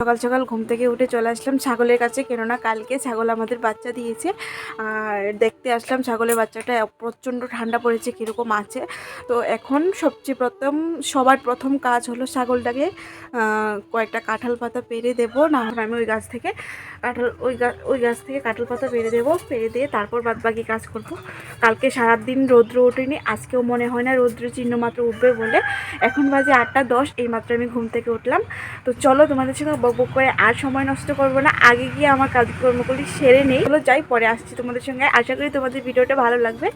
সকাল সকাল ঘুম থেকে উঠে চলে আসলাম ছাগলের কাছে। কেননা কালকে ছাগল আমাদের বাচ্চা দিয়েছে। আর দেখতে আসলাম ছাগলের বাচ্চাটা প্রচণ্ড ঠান্ডা পড়েছে, কীরকম আছে। তো এখন সবচেয়ে প্রথম, সবার প্রথম কাজ হলো ছাগলটাকে কয়েকটা কাঁঠাল পাতা পেরে দেবো। না হলে আমি ওই গাছ থেকে কাঁঠাল, ওই গাছ ওই গাছ থেকে কাঁঠাল পাতা পেরে দেবো পেরে দিয়ে তারপর বাদ বাকি কাজ করব। কালকে সারাদিন রৌদ্র ওঠেনি, আজকেও মনে হয় না রৌদ্র চিহ্ন মাত্র উঠবে বলে। এখন বাজে আটটা দশ এই মাত্র আমি ঘুম থেকে উঠলাম। তো চলো তোমাদের সঙ্গে বক করে আর সময় নষ্ট করব না। আগে গিয়ে আমার কাজকর্মগুলি সেরে নেই। চলো যাই, পরে আসছি তোমাদের সঙ্গে। আশা করি তোমাদের ভিডিওটা ভালো লাগবে।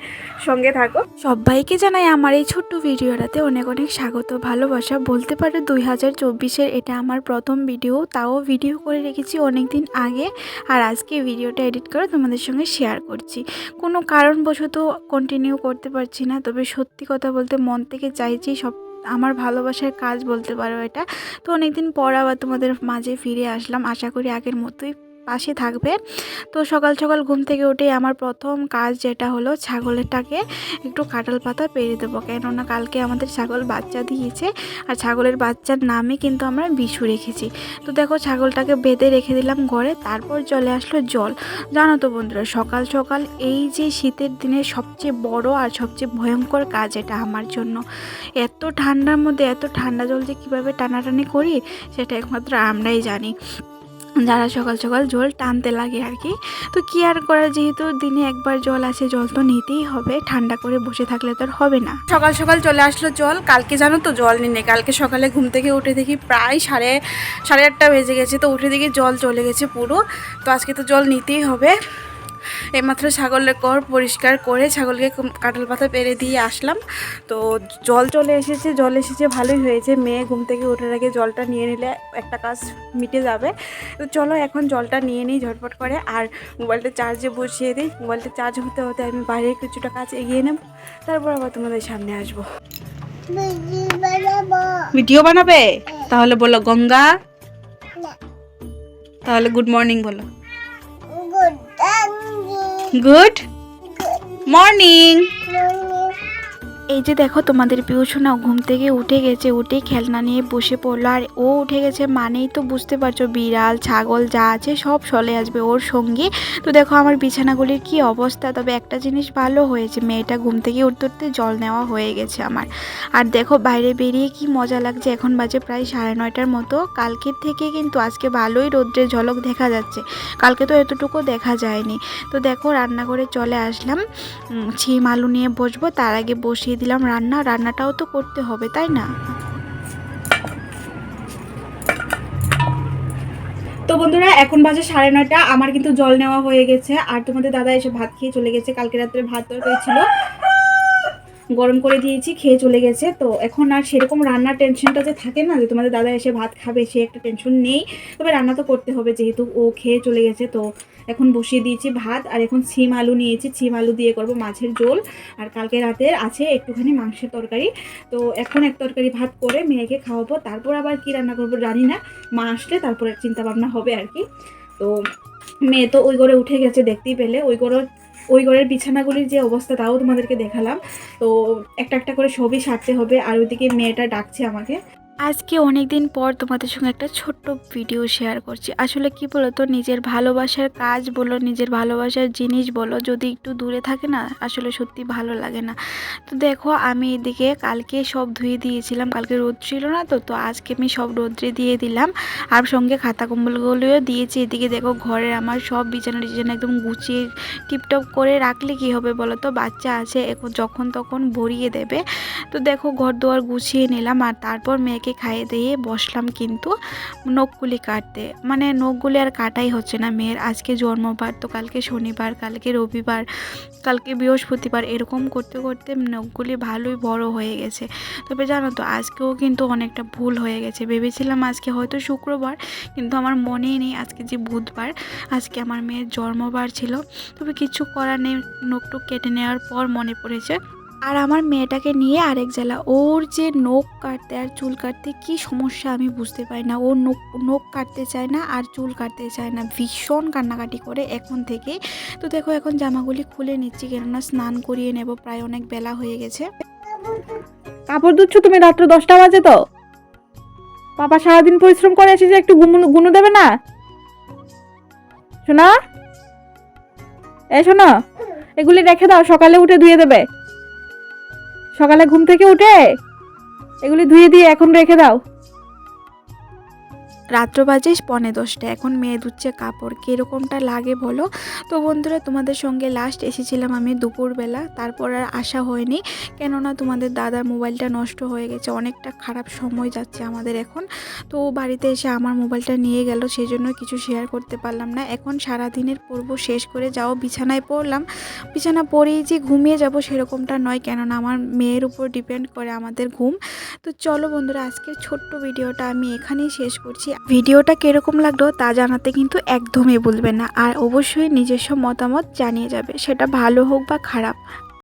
সঙ্গে থাকো। সবাইকে জানাই আমার এই ছোট্ট ভিডিওটাতে অনেক অনেক স্বাগত, ভালোবাসা। বলতে পারো দুই হাজার চব্বিশের এটা আমার প্রথম ভিডিও, তাও ভিডিও করে রেখেছি অনেক দিন আগে। আর আজকে ভিডিওটা এডিট করে তোমাদের সঙ্গে শেয়ার করছি। কোনো কারণবশত কন্টিনিউ করতে পারছি না, তবে সত্যি কথা বলতে মন থেকে চাইছি সব আমার ভালোবাসার কাজ বলতে পারো এটা। তো অনেকদিন পর আবার তোমাদের মাঝে ফিরে আসলাম। আশা করি আগের মতোই পাশে থাকবে। তো সকাল সকাল ঘুম থেকে উঠে আমার প্রথম কাজ যেটা হলো ছাগলেরটাকে একটু কাঁঠাল পাতা পেরে দেবো। কেননা কালকে আমাদের ছাগল বাচ্চা দিয়েছে আর ছাগলের বাচ্চার নামে কিন্তু আমরা বিছু রেখেছি। তো দেখো ছাগলটাকে বেঁধে রেখে দিলাম ঘরে, তারপর চলে আসলো জল। জানো তো বন্ধুরা, সকাল সকাল এই যে শীতের দিনে সবচেয়ে বড় আর সবচেয়ে ভয়ঙ্কর কাজ এটা আমার জন্য। এত ঠান্ডার মধ্যে, এত ঠান্ডা জল যে কীভাবে টানাটানি করি, সেটা একমাত্র আমরাই জানি। যারা সকাল সকাল জল টানতে লাগে আর কি। তো কি আর করা, যেহেতু দিনে একবার জল আছে, জল তো নিতেই হবে। ঠান্ডা করে বসে থাকলে তো আর হবে না। সকাল সকাল চলে আসলো জল। কালকে জানো তো জল নিয়ে কালকে সকালে ঘুম থেকে উঠে দেখি প্রায় সাড়ে সাড়ে আটটা বেজে গেছে। তো উঠে দেখি জল চলে গেছে পুরো। তো আজকে তো জল নিতেই হবে। এইমাত্র ছাগলের কর পরিষ্কার করে ছাগলকে কাঁঠাল পাতা পেরে দিয়ে আসলাম। তো জল চলে এসেছে, জল এসেছে, ভালোই হয়েছে। মেয়ে ঘুম থেকে ওঠার আগে জলটা নিয়ে নিলে একটা কাজ মিটে যাবে। তো চলো এখন জলটা নিয়ে নিই ঝটপট করে। আর মোবাইলটা চার্জে বসিয়ে দিই। মোবাইলটা চার্জ হতে হতে আমি বাইরে কিছুটা কাজ এগিয়ে নেব। তারপর আবার তোমাদের সামনে আসব। ভিডিও বানাবে? তাহলে বলো গঙ্গা। তাহলে গুড মর্নিং বলো। গুড মর্নিং এই যে দেখো তোমাদের পিউষণা ঘুম থেকে উঠে গেছে উঠে খেলনা নিয়ে বসে পড়ল। আর ও উঠে গেছে মানেই তো বুঝতে পারছ, বিড়াল, ছাগল যা আছে সব চলে আসবে ওর সঙ্গে। তো দেখো আমার বিছানাগুলির কি অবস্থা, তবে একটা জিনিস ভালো হয়েছে, মেয়েটা ঘুম থেকে উঠতে উঠতে জল নেওয়া হয়ে গেছে আমার। আর দেখো বাইরে বেরিয়ে কি মজা লাগছে, এখন বাজে প্রায় সাড়ে নয়টার মতো। কালকের থেকে কিন্তু আজকে ভালোই রৌদ্রের ঝলক দেখা যাচ্ছে, কালকে তো এতটুকু দেখা যায়নি। তো দেখো রান্না করে চলে আসলাম ছিম আলু নিয়ে বসবো, তার আগে বসিয়ে দিলাম রান্না, রান্নাটাও তো করতে হবে, তাই না? তো বন্ধুরা, এখন বাজে সাড়ে নয়টা, আমার কিন্তু জল নেওয়া হয়ে গেছে, আর তোমাদের দাদা এসে ভাত খেয়ে চলে গেছে, কালকে রাত্রে ভাত তরকারি ছিল। গরম করে দিয়েছি, খেয়ে চলে গেছে। তো এখন আর সেরকম রান্নার টেনশনটা যে থাকে না, যে তোমাদের দাদা এসে ভাত খাবে, সে একটা টেনশন নেই। তবে রান্না তো করতে হবে, যেহেতু ও খেয়ে চলে গেছে, তো এখন বসিয়ে দিয়েছি ভাত। আর এখন ছিম আলু নিয়েছি, ছিম আলু দিয়ে করব মাছের ঝোল। আর কালকে রাতের আছে একটুখানি মাংসের তরকারি। তো এখন এক তরকারি ভাত করে মেয়েকে খাওয়াবো। তারপর আবার কি রান্না করব জানি না। মা আসলে তারপরে চিন্তা ভাবনা হবে আর কি। তো মেয়ে তো ওই ঘরে উঠে গেছে দেখতেই পেলে। ওই ঘরে ওই ঘরের বিছানাগুলির যে অবস্থা, তাও তোমাদেরকে দেখালাম। তো একটা একটা করে সবই সারতে হবে। আর ওইদিকে মেয়েটা ডাকছে আমাকে। আজকে অনেক দিন পর তোমাদের সঙ্গে একটা ছোট্ট ভিডিও শেয়ার করছি। আসলে কি বলো তো নিজের ভালোবাসার কাজ বলো, নিজের ভালোবাসার জিনিস বলো, যদি একটু দূরে থাকে না, আসলে সত্যি ভালো লাগে না। তো দেখো, আমি এদিকে কালকে সব ধুয়ে দিয়েছিলাম। কালকে রোদ ছিল না তো তো আজকে আমি সব রোদ্রে দিয়ে দিলাম। আর সঙ্গে খাতা কম্বলগুলোও দিয়েছি। এদিকে দেখো, ঘরের আমার সব বিছানা টিছানা একদম গুছিয়ে টিপটপ করে রাখলে কি হবে বলো তো বাচ্চা আছে, এখন যখন তখন ভরিয়ে দেবে। তো দেখো ঘর দুয়ার গুছিয়ে নিলাম। আর তারপর মেয়েকে খাইয়ে দিয়ে বসলাম কিন্তু নখগুলি কাটতে। মানে নখগুলি আর কাটাই হচ্ছে না মেয়ের। আজকে জন্মবার, তো কালকে শনিবার, কালকে রবিবার, কালকে বৃহস্পতিবার এরকম করতে করতে নখগুলি ভালোই বড় হয়ে গেছে। তবে জানো তো, আজকেও কিন্তু অনেকটা ভুল হয়ে গেছে। ভেবেছিলাম আজকে হয়তো শুক্রবার, কিন্তু আমার মনেই নেই আজকে যে বুধবার, আজকে আমার মেয়ের জন্মবার ছিল। তবে কিছু করার নেই, নখটুক কেটে নেওয়ার পর মনে পড়েছে আর আমার মেয়েটাকে নিয়ে আরেক জেলা ওর যে নখ কাটতে আর চুল কাটতে কি সমস্যা আমি বুঝতে পারি না। ও নখ নখ কাটতে চায় না আর চুল কাটতে চায় না। ভীষণ কান্নাকাটি করে এখন থেকে। তো দেখো এখন জামাগুলি খুলে নিচ্ছি, কেননা স্নান করিয়ে নেব, প্রায় অনেক বেলা হয়ে গেছে। কাপড় ধুচ্ছ তুমি রাত্র দশটা বাজে তো? পাপা সারাদিন পরিশ্রম করে এসে যে একটু গুনু দেবে না? শোনা এ শোনো এগুলি রেখে দাও, সকালে উঠে ধুয়ে দেবে। সকালে ঘুম থেকে উঠে? এগুলি ধুয়ে দিয়ে এখন রেখে দাও। রাত্র বাজে পনে দশটা এখন মেয়ে ধুচ্ছে কাপড়। কীরকমটা লাগে বলো? তো বন্ধুরা, তোমাদের সঙ্গে লাস্ট এসেছিলাম আমি দুপুরবেলা। তারপর আর আসা হয়নি। কেননা তোমাদের দাদার মোবাইলটা নষ্ট হয়ে গেছে। অনেকটা খারাপ সময় যাচ্ছে আমাদের এখন। তো বাড়িতে এসে আমার মোবাইলটা নিয়ে গেল। সেই জন্য কিছু শেয়ার করতে পারলাম না। এখন সারা দিনের পর্ব শেষ করে যাও। বিছানায় পড়লাম। বিছানা পড়েই যে ঘুমিয়ে যাব সেরকমটা নয়। কেননা আমার মেয়ের উপর ডিপেন্ড করে আমাদের ঘুম। তো চলো বন্ধুরা, আজকের ছোট্ট ভিডিওটা আমি এখানেই শেষ করছি। ভিডিওটা কীরকম লাগল তা জানাতে কিন্তু একদমই ভুলবে না। আর অবশ্যই নিজস্ব মতামত জানিয়ে যাবে। সেটা ভালো হোক বা খারাপ।